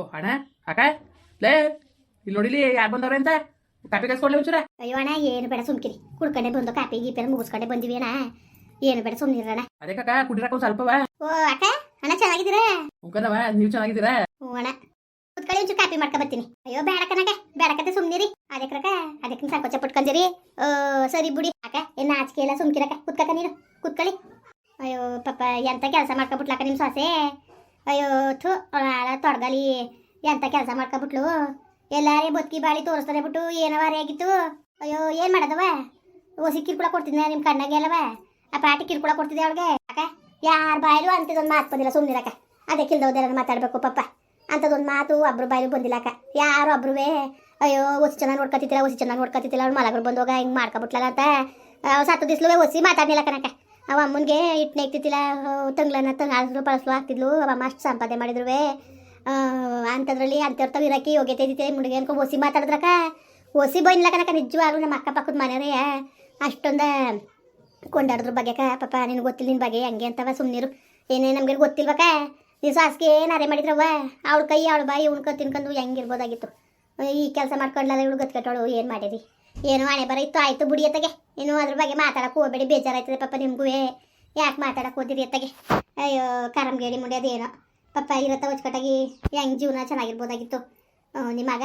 ಓ ಅಣ್ಣ ಅಕ್ಕ ಲೇ ಇಲ್ಲಿ ನೋಡಿಲಿ ಯಾರು ಬಂದವ್ರೆ ಅಂತ? ಕಾಪಿ ಕಸ್ಕೊಡ್ಲಿ ಒಂಚೂರ. ಅಯ್ಯೋ ಅಣ್ಣ ಏನು ಬೇಡ ಸುಮ್ಕಿರಿ. ಕುಡ್ಕೊಂಡೆ ಬಂದು ಕಾಪಿ ಗೀಪಿ ಮುಗಿಸ್ಕೊಂಡೆ ಬಂದಿವಿ ಅಣ್ಣ. ಏನು ಬೇಡ ಸುಮ್ನಿರಣ ಅದೇ ಕಕ್ಕ ಕುಡಿರಕ್ಕ ಸ್ವಲ್ಪ ಸ್ವಲ್ಪವ? ಓ ಅಕ್ಕ ಅಣ್ಣ ಚೆನ್ನಾಗಿದ್ದೀರಾ? ಉಂಕನವ ನೀವು ಚೆನ್ನಾಗಿದ್ದೀರಾ? ಹ್ಞೂ ಅಣ್ಣ. ಕುತ್ಕೊಳ್ಳಿ ಒಂಚೂರು ಕಾಪಿ ಮಾಡ್ಕೊ ಬರ್ತೀನಿ. ಅಯ್ಯೋ ಬೇಡ ಬೇಡ ಬೇಡಕತ್ತೆ ಸುಮ್ನಿರಿ. ಅದೇ ಕಣಕ ಅದಕ್ಕೆ ಸಂಕೋಚ ಪಟ್ಕೊಂದಿರಿ ಓ ಸರಿ ಬಿಡಿ. ಅಕ್ಕ ಏನು ಆಚಿಕೆ ಎಲ್ಲ ಸುಮ್ಕಿರಕ್ಕ ಕುತ್ಕಕ ನೀನು ಕುತ್ಕೊಳ್ಳಿ. ಅಯ್ಯೋ ಪಾಪ ಎಂತ ಕೆಲಸ ಮಾಡ್ಕೊಬಿಟ್ಲಕ್ಕ ನಿಮ್ಮ ಸೊಸೆ? ಅಯ್ಯೋ, ಥು ಆಳ ತೊಡಗಲಿ ಎಂತ ಕೆಲಸ ಮಾಡ್ಕೊಬಿಟ್ಲು? ಎಲ್ಲಾರೇ ಬದುಕಿ ಬಾಳಿ ತೋರಿಸ್ತಾರೆ ಬಿಟ್ಟು ಏನವಾರಿ ಆಗಿತ್ತು ಅಯ್ಯೋ, ಏನು ಮಾಡೋದವ? ಓಸಿ ಕಿರ್ಕುಳ ಕೊಡ್ತಿದ್ದೆ ನಿಮ್ಮ ಕಣ್ಣಾಗೆ ಅಲ್ಲವ? ಆ ಪಾಟಿ ಕಿರ್ಕುಳ ಕೊಡ್ತಿದ್ದೆ ಅವಳಿಗೆ? ಅಕ್ಕ, ಯಾರ ಬಾಯಿಲು ಅಂತಿದೊಂದು ಮಾತು ಬಂದಿಲ್ಲ ಸುಮ್ಮನಿರಕ್ಕ ಅದಕ್ಕೆ ಕಿಲ್ದವ್ದೆಲ್ಲ ಮಾತಾಡ್ಬೇಕು, ಪಪ್ಪ. ಅಂಥದ್ದೊಂದು ಮಾತು ಒಬ್ರು ಬಾಯಿಲು ಬಂದಿಲ್ಲ ಯಾರು ಒಬ್ರುವೇ? ಅಯ್ಯೋ ಒಸಿ ಚೆನ್ನಾಗಿ ನೋಡ್ಕೊತಿದ್ದಿಲ್ಲ ಒಸಿ ಚೆನ್ನಾಗಿ ನೋಡ್ಕೊತಿದ್ದಿಲ್ಲ ಅವ್ಳು ಮಲಗರು ಬಂದೋಗ ಹಿಂಗೆ ಮಾಡ್ಕೊಬಿಟ್ಲಲ್ಲ ಅಂತ. ಸತ್ತು ದಿಸ್ಲುವೆ ಒಸಿ ಮಾತಾಡ್ಲಿಲ್ಲ ಕನಕ ಅವ ಅಮ್ಮನಿಗೆ ಇಟ್ಟು ನೆಗ್ತಿತ್ತಿಲ್ಲ ತಂಗ್ಲನ್ನ ತಂಗಾಳಿದ್ರು ಪಳಸ್ಲು ಹಾಕ್ತಿದ್ಲು. ಅಮ್ಮ ಅಷ್ಟು ಸಂಪಾದನೆ ಮಾಡಿದ್ರುವೆ. ಅಂಥದ್ರಲ್ಲಿ ಅಂಥವ್ರ ಇರಕ್ಕೆ ಯೋಗ್ಯತೆ ಇದ್ದಿತ್ತೆ ಮುಂಡಿಗೆ ಅನ್ಕೊ ಒಸಿ ಮಾತಾಡಿದ್ರಕ್ಕ. ಒಸಿ ಬೈನ್ಲ ಕನಕ ನಿಜವಾಗ್ಲೂ ನಮ್ಮ ಅಕ್ಕಪಕ್ಕದ ಮನೆಯವರೇ ಅಷ್ಟೊಂದು ಕೊಂಡಾಡಿದ್ರ ಬಗ್ಗೆಕ ಪಾಪ ನಿನ್ಗೆ ಗೊತ್ತಿಲ್ಲ ನಿನ್ನ ಬಗ್ಗೆ ಹಂಗೆ ಅಂತವ ಸುಮ್ಮನಿರು ಏನೇ ನಮ್ಗೆ ಗೊತ್ತಿಲ್ವಕ್ಕ? ನೀವು ಸಾಸ್ಗೆ ಅರೆ ಮಾಡಿದ್ರವ್ವ? ಅವಳ ಕೈ, ಅವಳ ಬಾಯಿ ಉಣ್ಕೊ ತಿನ್ಕೊಂಡು ಹೆಂಗಿರ್ಬೋದಾಗಿತ್ತು. ಈ ಕೆಲಸ ಮಾಡ್ಕೊಂಡ್ಲಲ್ಲ ಇವಳು ಗತ್ಕಟ್ಟೋಳು ಏನು ಮಾಡಿರಿ ಏನೋ ಹಣೆ ಬರ ಆಯ್ತು ಬುಡಿ ಎತ್ತಗೆ ಇನ್ನು ಅದ್ರ ಬಗ್ಗೆ ಮಾತಾಡಕ್ಕೆ ಹೋಗ್ಬೇಡಿ, ಬೇಜಾರಾಯ್ತದೆ ಪಾಪ ನಿಮಗೂ ಯಾಕೆ ಮಾತಾಡಕ್ಕೆ ಹೋದಿರಿ ಎತ್ತಗೆ ಅಯ್ಯೋ ಕರಮ್ಗೇಡಿ ಮುಡಿ ಅದೇನೋ. ಪಾಪ ಇರತ್ತ ಹೊಚ್ಕಟ್ಟಾಗಿ ಹೆಂಗೆ ಜೀವನ ಚೆನ್ನಾಗಿರ್ಬೋದಾಗಿತ್ತು. ನಿಮ್ಮ ಮಗ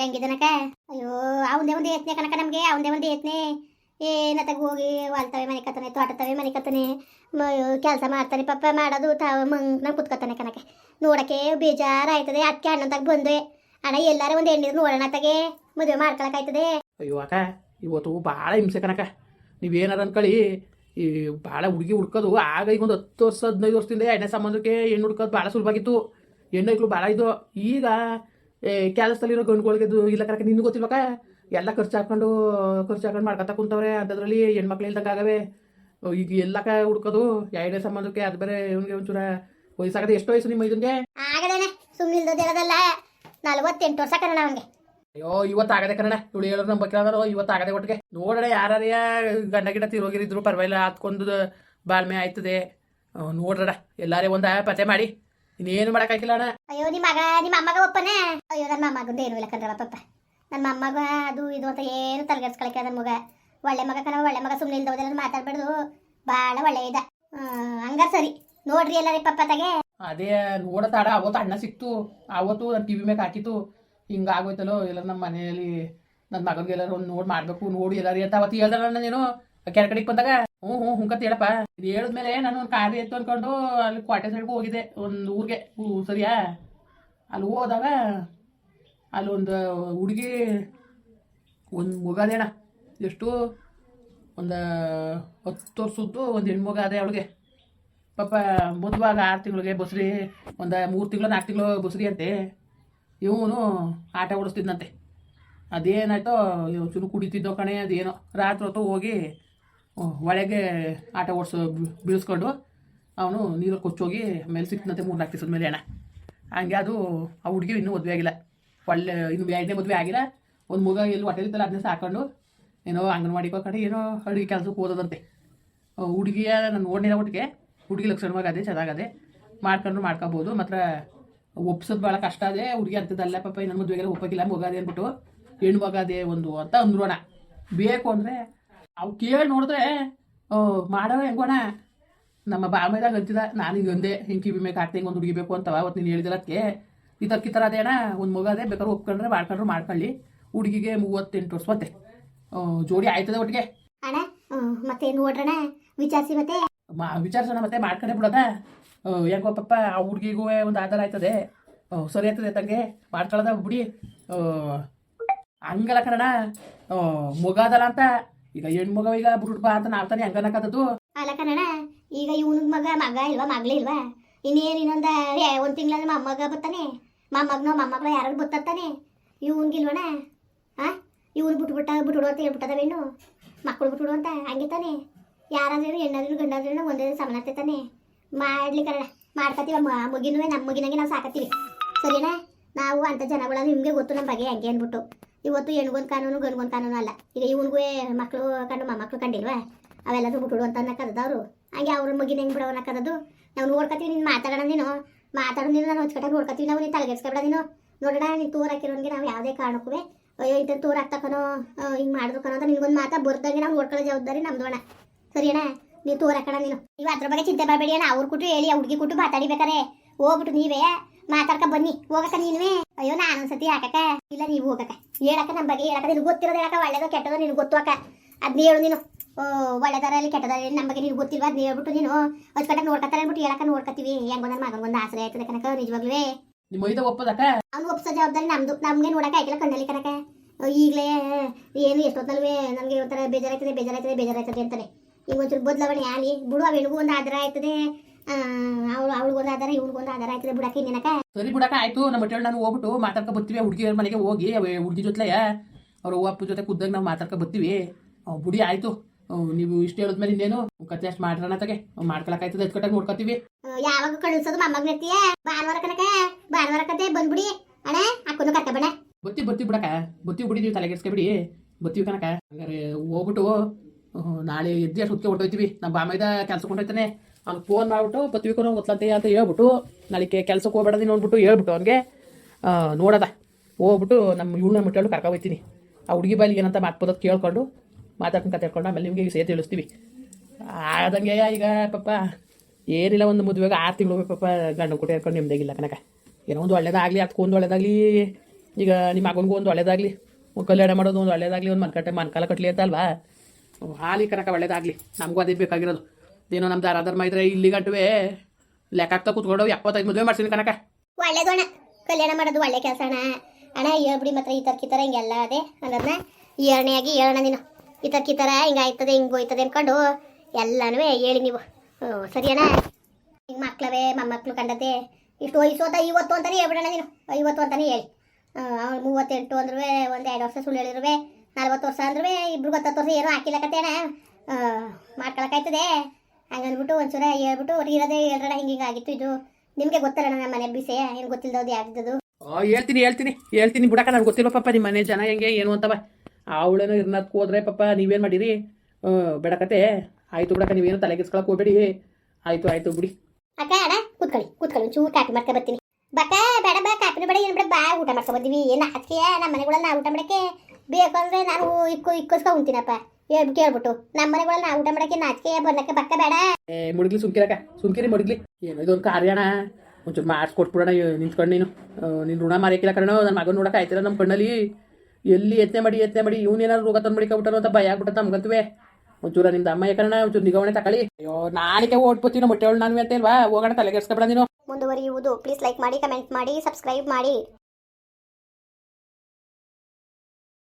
ಹೆಂಗಿದನಕ ಅಯ್ಯೋ ಅವಂದೇ ಒಂದು ಯತ್ನೆ ಕನಕ ನಮಗೆ ಅವಂದೇ ಒಂದು ಯತ್ನೆ. ಏನತ್ತಾಗ ಹೋಗಿ ಹೊಲ್ತವೆ ಮನೆ ಕತ್ತಾನೆ, ತೋಟತವೆ ಮನೆ ಕತ್ತಾನೆ. ಕೆಲಸ ಮಾಡ್ತಾನೆ ಪಾಪ, ಮಾಡೋದು ತಾವ ನಂಗೆ ಕುತ್ಕೊತಾನೆ ಕನಕ ನೋಡಕ್ಕೆ ಬೇಜಾರಾಯ್ತದೆ ಅದಕ್ಕೆ ಅಣ್ಣಂತಾಗ ಬಂದೆ. ಅಣ್ಣ ಎಲ್ಲರೂ ಒಂದು ಹೆಣ್ಣಿದ್ರು ನೋಡೋಣ ತಗೆ ಮದುವೆ ಮಾಡ್ಕೊಳಕಾಯ್ತದೆ ಅಯ್ಯೋ ಅಕ್ಕ, ಇವತ್ತು ಭಾಳ ಹಿಂಸೆ ಕಣಕ ನೀವೇನಾರ ಅನ್ಕೊಳ್ಳಿ ಈ ಭಾಳ ಹುಡುಗಿ ಹುಡ್ಕೋದು ಆಗ ಈಗ ಒಂದು ಹತ್ತು ವರ್ಷ, ಹದಿನೈದು ವರ್ಷದಿಂದ ಎಣ್ಣೆ ಸಂಬಂಧಕ್ಕೆ ಹೆಣ್ಣು ಹುಡ್ಕೋದು ಭಾಳ ಸುಲಭಾಗಿತ್ತು. ಹೆಣ್ಣು ಐಕ್ಳು ಭಾಳ ಇದು. ಈಗ ಕೆಲಸದಲ್ಲಿರೋ ಗಂಡುಗಳಿಗೆ ಇಲ್ಲ ಕನಕ ನಿನ್ಗೆ ಗೊತ್ತಿಲ್ವಕ್ಕ? ಎಲ್ಲ ಖರ್ಚು ಹಾಕೊಂಡು ಖರ್ಚು ಹಾಕೊಂಡು ಮಾಡ್ಕೊತಾ ಕುಂತವ್ರೆ ಅಂಥದ್ರಲ್ಲಿ ಹೆಣ್ಮಕ್ಳು ಇಲ್ದಂಗೆ ಆಗವೆ. ಈಗ ಕ ಹುಡ್ಕೋದು, ಎಣ್ಣೆ ಸಂಬಂಧಕ್ಕೆ ಅದು ಬೇರೆ ಇವನಿಗೆ ಒಂಚೂರ ವಯಸ್ಸಾಗದೆ, ಎಷ್ಟು ವಯಸ್ಸು ನಿಮ್ಮ ಇದನ್ಗೆ? ಸುಮ್ಮನೆ ನಲ್ವತ್ತೆಂಟು ವರ್ಷ ಕನ್ನಡ ಅವನಿಗೆ. ಅಯ್ಯೋ ಇವತ್ತು ಆಗದೆ ಕನ್ನಡ ತುಳಿ ಹೇಳೋರು ನಮ್ಮ ಬಗ್ಗೆ ಇವತ್ತು ಆಗದೆ ಒಟ್ಟಿಗೆ. ನೋಡೋಣ ಯಾರ್ಯಾರ್ಯ ಗಂಡ ಗಿಡ ತಿರೋಗಿರಿದ್ರು ಪರವಾಗಿಲ್ಲ ಹತ್ಕೊಂಡು ಬಾಳ್ಮೆ ಆಯ್ತದೆ. ನೋಡ್ರಡ ಎಲ್ಲಾರೇ ಒಂದ ಪತೆ ಮಾಡಿ. ಇನ್ನೇನು ಮಾಡೋಕ್ಕಾಗಿಲ್ಲ ಅಣ್ಣ. ಅಯ್ಯೋ ನಿಮ್ಮ ಮಗ ನಿಮ್ಮ ಅಮ್ಮಗ ಒಪ್ಪನೆ? ಅಯ್ಯೋ ನನ್ನ ಮೊಮ್ಮಗಂದು ಏನು ಇಲ್ಲ ಕಣ್ರವ ಪಪ್ಪ ನನ್ನ ಅಮ್ಮಗ ಅದು ಇದು ಅಂತ ಏನು ತಲೆಗೆಡ್ಸ್ಕೊಳಕ್ಕೆ ನನ್ನ ಮಗ. ಒಳ್ಳೆ ಮಗ ಕಣ ಒಳ್ಳೆ ಮಗ ಸುಮ್ಮನೆ ಇಲ್ದೋದೆಲ್ಲ ಮಾತಾಡ್ಬಾರ್ದು. ಭಾಳ ಒಳ್ಳೆ ಇದ. ಹಂಗ ಸರಿ. ನೋಡ್ರಿ ಎಲ್ಲಾರಿ ಪಪ್ಪ ತಗೆ. ಅದೇ ನೋಡತಾಡ ಅವತ್ತು ಅಣ್ಣ ಸಿಕ್ತು. ಅವತ್ತು ನನ್ನ ಟಿ ವಿ ಮೇಲೆ ಹಾಕಿತ್ತು. ಹಿಂಗೆ ಆಗೋಯ್ತಲ್ಲೋ ಎಲ್ಲ ನಮ್ಮ ಮನೆಯಲ್ಲಿ ನನ್ನ ಮಗನಿಗೆ ಎಲ್ಲರೂ ಒಂದು ನೋಡಿ ಮಾಡಬೇಕು, ನೋಡಿ ಎಲ್ಲಾರಿ ಅಂತ ಅವತ್ತು ಹೇಳ್ದ ನಾನೇನು ಕೆರೆ ಕಡೆಗೆ ಬಂದಾಗ? ಹ್ಞೂ ಹ್ಞೂ ಹುಂಕತ್ ಹೇಳಪ್ಪ. ಇದು ಹೇಳಿದ್ಮೇಲೆ ನಾನು ಒಂದು ಕಾರ್ಯ ಇತ್ತು ಅಂದ್ಕೊಂಡು ಅಲ್ಲಿ ಕ್ವಾಟೆ ಸೈಡ್ಗೆ ಹೋಗಿದ್ದೆ, ಒಂದು ಊರಿಗೆ. ಸರಿಯಾ? ಅಲ್ಲಿ ಹೋದಾಗ ಅಲ್ಲೊಂದು ಹುಡುಗಿ, ಒಂದು ಮಗ ಅದೇಣ ಎಷ್ಟು? ಒಂದು ಹತ್ತು ವರ್ಷದ್ದು ಒಂದು ಹೆಣ್ಮಗ ಅದೇ ಅವಳಿಗೆ. ಪಾಪ, ಮದುವಾಗ ಆರು ತಿಂಗಳಿಗೆ ಬಸ್ರಿ, ಒಂದು ಮೂರು ತಿಂಗಳು, ನಾಲ್ಕು ತಿಂಗಳು ಬಸ್ರಿ ಅಂತೆ. ಇವನು ಆಟ ಓಡಿಸ್ತಿದ್ನಂತೆ. ಅದೇನಾಯ್ತೋ ಚುರು ಕುಡಿತಿದ್ದೋ ಕಣೆ, ಅದೇನೋ. ರಾತ್ರಿ ಹೊತ್ತು ಹೋಗಿ ಒಳಗೆ ಆಟ ಓಡಿಸೋ ಬೀಳಿಸ್ಕೊಂಡು ಅವನು ನೀರು ಕೊಚ್ಚೋಗಿ ಮೇಲೆ ಸಿಕ್ತಂತೆ ಮೂರು ನಾಲ್ಕು ದಿವಸದ ಮೇಲೆ ಅಣ್ಣ. ಹಂಗೆ ಅದು, ಆ ಹುಡುಗಿ ಇನ್ನೂ ಮದುವೆ ಆಗಿಲ್ಲ. ಒಳ್ಳೆ, ಇನ್ನು ಎರಡನೇ ಮದುವೆ ಆಗಿಲ್ಲ. ಒಂದು ಮಗ ಎಲ್ಲಿ ಹೊಟ್ಟೆಲಿತ್ತಲ್ಲ ಅದನ್ನ ಸಾಕೊಂಡು ಏನೋ ಅಂಗನವಾಡಿಗೋ ಕಡೆ ಏನೋ ಅಡುಗೆ ಕೆಲಸಕ್ಕೆ ಓದೋದಂತೆ ಹುಡುಗಿಯ, ನಾನು ನೋಡಿದ ಒಟ್ಟಿಗೆ. ಹುಡುಗಿ ಅದೇ, ಚೆನ್ನಾಗದೆ. ಮಾಡ್ಕೊಂಡ್ರು ಮಾಡ್ಕೊಬೋದು. ಮಾತ್ರ ಒಪ್ಸೋದು ಭಾಳ ಕಷ್ಟ ಅದೇ ಹುಡುಗಿ ಅಂತದಲ್ಲ ಪಾಪ ನನ್ನ ಮದುವೆಗೆಲ್ಲ ಒಪ್ಪಕ್ಕಿಲ್ಲ ಮಗಾದೆ ಅಂದ್ಬಿಟ್ಟು ಹೆಣ್ಣು ಮಗಾದೆ ಒಂದು ಅಂತ ಅಂದ್ರೋಣ. ಬೇಕು ಅಂದರೆ ಅವು ಕೇಳಿ ನೋಡಿದ್ರೆ ಮಾಡೋ ಹೆಂಗೋಣ? ನಮ್ಮ ಬಾಮೈದಾಗ ಅಂತಿದ ನಾನು ಹಿಂಗೆ ಒಂದೇ ಹಿಂಗೆ ಕಿವಿ ಮೇಲೆ ಹಿಂಗೆ ಒಂದು ಹುಡುಗಿ ಬೇಕು ಅಂತವ ಅವತ್ತು ನೀನು ಹೇಳಿದಿಲ್ಲ ಅದಕ್ಕೆ ಇದಕ್ಕೆ ಈ ಥರ ಅದೇನ ಒಂದು ಮಗ ಅದೇ ಬೇಕಾದ್ರೆ ಒಪ್ಕೊಂಡ್ರೆ ಮಾಡ್ಕೊಂಡ್ರು ಮಾಡ್ಕೊಳ್ಳಿ. ಹುಡುಗಿಗೆ ಮೂವತ್ತೆಂಟು ವರ್ಷ ಮತ್ತೆ. ಜೋಡಿ ಆಯ್ತದೆ ಒಟ್ಟಿಗೆ. ಅಣ್ಣ ಮತ್ತೆ ನೋಡ್ರಣ? ವಿಚಾರಿಸಿ ಮತ್ತೆ? ವಿಚಾರಿಸೋಣ ಮತ್ತೆ ಮಾಡ್ಕೊಂಡೆ ಬಿಡೋದ? ಹೆಂಗೋ ಪಪ್ಪ, ಆ ಹುಡುಗಿಗೂ ಒಂದು ಆಧಾರ ಆಯ್ತದೆ. ಸರಿ ಆಯ್ತದೆ ತಂಗೆ ಮಾಡ್ಕೊಳ್ಳೋದ ಬಿಡಿ. ಹಂಗಲ್ಲ ಕಣ ಮಗ ಅದಲ್ಲ ಅಂತ. ಈಗ ಹೆಣ್ಮಗ ಈಗ ಬಾ ಅಂತ ನಾಡ್ತಾನೆ ತಾನೇ ಹಂಗನಕತ್ತದು ಅಲ್ಲ ಕನ್ನಡ, ಈಗ ಇವನ ಮಗ ಮಗ ಇಲ್ವಾ ಮಗ್ಲೇ ಇಲ್ವಾ? ಇನ್ನೇನು ಇನ್ನೊಂದ ಒಂದು ತಿಂಗಳಲ್ಲಿ ಮೊಮ್ಮಗ ಬರ್ತಾನೆ. ಮೊಮ್ಮಗನೋ, ಮೊಮ್ಮಗಳು ಯಾರು ಬತ್ತಾನೆ ಇವನ್ಗಿಲ್ವಣ ಆ, ಇವನು ಬಿಟ್ಬಿಟ್ಟ, ಬಿಟ್ಬಿಡು ಅಂತ ಹೇಳ್ಬಿಟ್ಟದವೇನು ಮಕ್ಕಳು ಬಿಟ್ಬಿಡು ಅಂತ, ಹಂಗೆ ತಾನೆ. ಯಾರಾದ್ರೂ ಹೆಣ್ಣಾದ್ರೂ ಗಂಡಾದ್ರೂ ಒಂದೇ ಸಮನತೆ ತಾನೆ. ಮಾಡ್ಲಿ ಕನ್ನಡ ಮಾಡ್ಕತ್ತೀವ ಮುಗಿನೂ ನಮ್ಮ ಮುಗಿನಂಗೆ ನಾವು ಸಾಕತ್ತೀವಿ. ಸರಿನಾ? ನಾವು ಅಂಥ ಜನಗಳ ನಿಮಗೆ ಗೊತ್ತು ನಮ್ಮ ಬಗ್ಗೆ ಹಂಗೆ ಅಂದ್ಬಿಟ್ಟು. ಇವತ್ತು ಹೆಣ್ಗೊಂದು ಕಾನೂನು, ಗಂಡ್ಗೊಂದು ಕಾನೂನು ಅಲ್ಲ. ಈಗ ಇವನಿಗೂ ಮಕ್ಕಳು ಕಂಡು ಮೊಮ್ಮಕ್ಕಳು ಕಂಡಿಲ್ವಾ? ಅವೆಲ್ಲರೂ ಬಿಟ್ಬಿಡು ಅಂತ ಅನ್ನಕ್ಕದದ ಅವರು ಹಂಗೆ ಅವ್ರ ಮಗಿನ ಹೆಂಗೆ ಬಿಡೋ ಕದದು ನಾವು ನೋಡ್ಕತ್ತೀವಿ ನೀನು ಮಾತಾಡೋಣ ನೀನು. ಮಾತಾಡೋ ನೀನು, ನಾನು ಹೊಚ್ಕಟ್ಟಾಗ ನೋಡ್ಕೊತೀವಿ ನಾವು, ನೀನು ತಲೆಗೆಡ್ಸ್ಕೊಬೇಡ ನೀನು. ನೋಡೋಣ, ನೀನು ತೋರ್ ಹಾಕಿರೋನ್ಗೆ ನಾವು ಯಾವುದೇ ಕಾರಣಕ್ಕೂ ಅಯ್ಯೋ ಇಂಥ ತೋರ್ ಹಾಕ್ತಕನೋ ಹಿಂಗೆ ಮಾಡಿದ್ರು ಕನೋ ಅಂತ ನಿನ್ಗೊಂದು ಮಾತಾ ಬರ್ದಂಗೆ ನಾವು ನೋಡ್ಕೊಳ್ಳೋ ಜವಾಬ್ದಾರಿ ನಮ್ದು ಅಣ್ಣ. ಸರಿ ತೋರಕಣ ನೀನು. ನೀವು ಅದ್ರ ಬಗ್ಗೆ ಚಿಂತೆ ಮಾಡಬೇಡಿ ಅಣ್ಣ ಅವ್ರ ಕೊಟ್ಟು ಹೇಳಿ ಹುಡುಗಿ ಕೊಟ್ಟು ಮಾತಾಡಿಬೇಕಾರೆ ಹೋಗ್ಬಿಟ್ಟು ನೀವೇ ಮಾತಾಡ್ಕ ಬನ್ನಿ. ಹೋಗಕ್ಕ ನೀನುವೇ. ಅಯ್ಯೋ ನಾನು ಸತಿ ಹಾಕಕ ಇಲ್ಲ ನೀವು ಹೋಗಕ ಹೇಳಕ ನಮ್ಮ ಬಗ್ಗೆ ಹೇಳಕ್ಕ. ನಿನ್ಗೆ ಗೊತ್ತಿರೋದು ಹೇಳಕ್ಕ ಒಳ್ಳೇದೋ ಕೆಟ್ಟದೋ ನಿನ್ಗೆ ಗೊತ್ತು ಅಕ್ಕ. ಅದ್ನ ಹೇಳು ನೀನು. ಓ, ಒಳ್ಳೆದಾರಲ್ಲಿ ಕೆಟ್ಟದಾರಲ್ಲಿ ನಮ್ಮ ಬಗ್ಗೆ ನಿನ್ಗೆ ಗೊತ್ತಿಲ್ವಾ? ಅದ್ನ ಹೇಳ್ಬಿಟ್ಟು ನೀನು. ಹೊಚ್ಕಟ್ಟಾಗ ನೋಡ್ಕೊತಾರೆ ಅಂದ್ಬಿಟ್ಟು ಹೇಳಕ ನೋಡ್ಕೊತೀವಿ ಹೆಂಗೋ ನನ್ನ ಮಗನಿಗೊಂದು ಆಸರೆ ಆಯ್ತದೆ ಕನಕ ನಿಜವಾಗ್ಲೂ ನಿಮ್ಮ ಮೈದ ಒಪ್ಪದಕ್ಕ ಅವ್ನು ಒಪ್ಸೋ ಜವಾಬ್ದಾರಿ ನಮ್ದು. ನಮ್ಗೆ ನೋಡಕ್ಕೆ ಆಯ್ತಿಲ್ಲ ಕಣ್ಣಲ್ಲಿ ಕನಕ ಈಗಲೇ ಏನು ಎಷ್ಟೊತ್ತಲ್ವೇ ನನಗೆ ಒಂಥರ ಬೇಜಾರಾಯ್ತದೆ ಬೇಜಾರಾಯ್ತದೆ ಬೇಜಾರಾಯ್ತದೆ ಅಂತಾನೆ. ಈಗ ಒಂಚೂರು ಬದಲಾವಣೆ ಆಗಲಿ. ಬಿಡು ಅವಳಿಗೂ ಒಂದು ಆಧಾರ ಆಯ್ತದೆ. ಅವಳು ಅವಳಿಗೊಂದು ಆಧಾರ ಇವ್ಳಿಗೊಂದು ಆಧಾರ ಆಯ್ತದೆ ಬಿಡಕ್ಕೆ ನಿನಕ. ಸರಿ ಬಿಡಕ್ಕ ಆಯ್ತು. ನಮ್ಮ ಮಟ್ಟ ನಾನು ಹೋಗ್ಬಿಟ್ಟು ಮಾತಾಡ್ಕೊ ಬರ್ತೀವಿ. ಹುಡುಗಿ ಮನೆಗೆ ಹೋಗಿ ಹುಡುಗಿ ಜೊತೆ ಅವ್ರ ಅಪ್ಪ ಜೊತೆ ಕುದ್ದಾಗ ನಾವು ಮಾತಾಡ್ಕೊ ಬರ್ತೀವಿ. ಅವ ಬುಡಿ ಆಯ್ತು. ನೀವು ನೀವು ಇಷ್ಟು ಹೇಳಿದ್ಮೇಲೆ ಇನ್ನೇನು? ಕತೆ ಅಷ್ಟು ಮಾಡ್ರಣ ತಗೆ. ಮಾಡ್ಕೊಳಕಾಯ್ತದೆ ಎತ್ಕಟ್ಟಾಗ ನೋಡ್ಕೊತೀವಿ. ಯಾವಾಗ ಕಳಿಸೋದು ಮಮ್ಮಗ್ ಎತ್ತಿಯ ಭಾನುವಾರ ಕನಕ? ಭಾನುವಾರ ಕತೆ ಬಂದ್ಬಿಡಿ. ಅಣ್ಣ ಅಕ್ಕನು ಕತೆ ಬಣ್ಣ ಬತ್ತಿ ಬತ್ತಿ ಬಿಡಕ. ಬತ್ತಿ ಬಿಡಿದೀವಿ ತಲೆಗೆಡ್ಸ್ಕೊಬಿಡಿ. ಬತ್ತೀವಿ ಕನಕ. ಹಂಗಾರೆ ಹೋಗ್ಬಿಟ್ಟು ನಾಳೆ ಎದ್ದು ಅಷ್ಟು ಹೊತ್ತಿಗೆ ನಮ್ಮ ಬಾಮೈದ ಕೆಲ್ಸಕ್ಕೆ ಹೊಂಟೋಯ್ತಾನೆ. ಅವ್ನಿಗೆ ಫೋನ್ ಮಾಡ್ಬಿಟ್ಟು ಪತ್ವಿ ಕೊನೋ ಗೊತ್ತಂತೆ ಅಂತ ಹೇಳ್ಬಿಟ್ಟು ನಾಳೆಗೆ ಕೆಲ್ಸಕ್ಕೆ ಹೋಗ್ಬೇಡದಿ ನೋಡ್ಬಿಟ್ಟು ಹೇಳ್ಬಿಟ್ಟು ಅವ್ನಿಗೆ ನೋಡದ. ಹೋಗ್ಬಿಟ್ಟು ನಮ್ಮ ಇವಳನ್ನ ಮುಟ್ಟಲು ಕರ್ಕೊ ಹೋಗ್ತೀನಿ ಆ ಹುಡುಗಿ ಬಾಯಿಗೆ ಏನಂತ ಮಾತ್ಪೋದಕ್ಕೆ ಕೇಳ್ಕೊಂಡು, ಮಾತಾಡ್ಕೊಂಡು ಕತೆ ಹೇಳ್ಕೊಂಡು ಆಮೇಲೆ ನಿಮಗೆ ಸೇರಿ ತಿಳಿಸ್ತೀವಿ. ಆದಂಗೆ ಈಗ ಪಾಪ, ಏನಿಲ್ಲ ಒಂದು ಮದುವೆಗೆ ಆರು ತಿಂಗಳು ಪಾಪ ಗಂಡು ಕೊಟ್ಟು ಹೇಳ್ಕೊಂಡು ನಿಮ್ದಾಗಿಲ್ಲ ಕನಕ ಏನೋ ಒಂದು ಒಳ್ಳೇದಾಗಲಿ ಅದಕ್ಕೆ ಒಂದು ಒಳ್ಳೇದಾಗಲಿ, ಈಗ ನಿಮ್ಮ ಮಗನಿಗೂ ಒಂದು ಒಳ್ಳೇದಾಗಲಿ ಕಲ್ಯಾಣ ಮಾಡೋದು ಒಂದು ಒಳ್ಳೇದಾಗಲಿ, ಒಂದು ಮನ್ಕಟ್ಟೆ ಮನ್ಕಾಲ ಕಟ್ಲಿ ಅಂತ ಅಲ್ವಾ? ಹಾಲಿ ಕನಕ ಒಳ್ಳೇದಾಗಲಿ. ನಮಗೂ ಅದೇ ಬೇಕಾಗಿರೋದು. ಏನೋ ನಮ್ಮ ದಾರ ಧರ್ಮ ಇದ್ರೆ ಇಲ್ಲಿ ಗಂಟುವೆ ಲೆಕ್ಕಾಗ್ತಾ ಕೂತ್ಕೊಂಡು ಎಪ್ಪತ್ತೈದು ಮದುವೆ ಮಾಡ್ತೀನಿ ಕನಕ. ಒಳ್ಳೇದೋಣ ಕಲ್ಯಾಣ ಮಾಡೋದು ಒಳ್ಳೆ ಕೆಲಸ ಅಣ್ಣ. ಅಣ್ಣ ಹೇಳ್ಬಿಡಿ ಮಾತ್ರ ಈ ತರ್ಕಿ ಥರ ಹಿಂಗೆಲ್ಲ ಅದೇ ಅನ್ನೋದನ್ನ ಏಳನೆಯಾಗಿ ಹೇಳೋಣ ನೀನು. ಈ ತರ್ಕಿ ಥರ ಹಿಂಗಾಯ್ತದೆ ಹಿಂಗೆ ಹೋಯ್ತದೆ ಅನ್ಕೊಂಡು ಎಲ್ಲನೂ ಹೇಳಿ ನೀವು. ಸರಿ ಅಣ್ಣ. ಹಿಂಗೆ ಮಕ್ಳವೇ, ಮೊಮ್ಮಕ್ಳು ಕಂಡತೆ ಇಷ್ಟು ವಯಸ್ಸು ಅಂತ ಇವತ್ತು ಅಂತಾನೆ ಹೇಳ್ಬಿಡೋಣ ನೀನು. ಐವತ್ತು ಅಂತಾನೆ ಹೇಳಿ. ಅವಳು ಮೂವತ್ತೆಂಟು ಅಂದ್ರೂ ಒಂದು ಎರಡು ವರ್ಷ ಸುಳ್ಳು ಹೇಳಿರುವೆ. ನಲ್ವತ್ತು ವರ್ಷ ಅಂದ್ರೂ ಇಬ್ರು ಹತ್ತತ್ತು ವರ್ಷ ಏನೂ ಹಾಕಿಲ್ಲ ಕತೆ ಅಣ್ಣ ಮಾಡ್ಕೊಳಕಾಯ್ತದೆ. ಹಂಗನ್ಬಿಟ್ಟು ಒಂಚೂರ ಹೇಳ್ಬಿಟ್ಟು ಅವ್ರಿಗೆ ಇರೋದೇ ಹೇಳ್ರಣ ಹಿಂಗೆ ಹಿಂಗಾಗಿತ್ತು ಇದು. ನಿಮಗೆ ಗೊತ್ತಲ್ಲ ನಮ್ಮ ಮನೆ ಬಿಸೆ ಏನು ಗೊತ್ತಿಲ್ಲದವ್ದು ಯಾವ್ದು ಆ, ಹೇಳ್ತೀನಿ ಹೇಳ್ತೀನಿ ಹೇಳ್ತೀನಿ. ಬಿಡಕ್ಕ ನನಗೆ ಗೊತ್ತಿಲ್ಲ ಪಾಪ ನಿಮ್ಮ ಮನೆ ಜನ ಹೆಂಗೆ ಏನು ಅಂತವ. ಅವಳೇನೋ ಇರ್ನಕ್ಕೆ ಹೋದ್ರೆ ಪಾಪ ನೀವೇನು ಮಾಡಿರಿ? ಬೇಡಕತೆ ಆಯಿತು ಬಿಡಕ್ಕ ನೀವೇನು ತಲೆಗೆಸ್ಕೊಳಕ್ಕೆ ಹೋಗ್ಬೇಡಿ. ಆಯಿತು ಆಯಿತು ಬಿಡಿ. ಅಕ್ಕ ಅಣ್ಣ ಕೂತ್ಕೊಳ್ಳಿ ಕೂತ್ಕೊಳ್ಳಿ ಒಂಚೂರು ಕಾಫಿ ಮಾಡ್ಕೊ ಬರ್ತೀನಿ. ಬಕ್ಕ ಬೇಡ ಬಾ ಕಾಪಿನ ಬೇಡ ಏನು ಬಿಡ ಬಾ ಊಟ ಮಾಡ್ಕೊ ಬಂದೀವಿ. ಏನು ಅದಕ್ಕೆ ನಮ್ಮ ಮನೆಗಳೆಲ್ಲ ಊಟ ಮಾಡಕ್ಕೆ. ಬೇಕು ಅಂದ್ರೆ ನಾನು ಇಕ್ಕು ಇಕ್ಕೋಸ್ಕೊ ಉಂತೀನಪ್ಪ ಹೇಳ್ಬಿಟ್ಟು ಹೇಳ್ಬಿಟ್ಟು ನಮ್ಮ ಮನೆಗಳಲ್ಲಿ ನಾವು ಊಟ ಮಾಡಕ್ಕೆ ನಾಚಿಕೆ ಬರ್ಲಕ್ಕೆ ಬಕ್ಕ ಬೇಡ. ಏ ಮುಡುಗ್ಲಿ ಸುಮ್ಕಿರಕ್ಕ. ಸುಮ್ಕಿರಿ ಮುಡುಗ್ಲಿ. ಏನೋ ಇದೊಂದು ಕಾರ್ಯಣ ಒಂಚೂರು ಮಾಡಿಸ್ಕೊಟ್ಬಿಡೋಣ ನಿಂತ್ಕೊಂಡು ನೀನು. ನೀನು ಋಣ ಮಾರಿಕಿಲ್ಲ ಕಣ ನನ್ನ ಮಗನ ನೋಡಕ್ಕೆ ಆಯ್ತಿಲ್ಲ ನಮ್ಮ ಕಣ್ಣಲ್ಲಿ. ಎಲ್ಲಿ ಯತ್ನೆ ಮಾಡಿ ಯತ್ನೆ ಮಾಡಿ. ಇವನೇನಾದ್ರು ರೋಗ ತಂದು ಮಡಿಕೊಬಿಟ್ಟಾರೋ ಅಂತ ಭಯ ಆಗ್ಬಿಟ್ಟ ನಮ್ಗಂತುವೆ. ಒಂಚೂರ ನಿಮ್ದು ಅಮ್ಮ ಯಾಕಣ್ಣ ಒಂಚೂರು ನಿಗವಣೆ ತಗೊಳ್ಳಿ ಅಯ್ಯೋ ನಾಳೆಗೆ ಓಡ್ಬೋತೀನಿ ಮೊಟ್ಟೆ ನಾನು ಅಂತ ಇಲ್ವಾ ಹೋಗೋಣ ತಲೆಗೆಡ್ಸ್ಕೊಬೇಡ ನೀನು. ಮುಂದುವರಿಯುವುದು. ಪ್ಲೀಸ್ ಲೈಕ್ ಮಾಡಿ ಕಮೆಂಟ್ ಮಾಡಿ ಸಬ್ಸ್ಕ್ರೈಬ್ ಮಾಡಿ.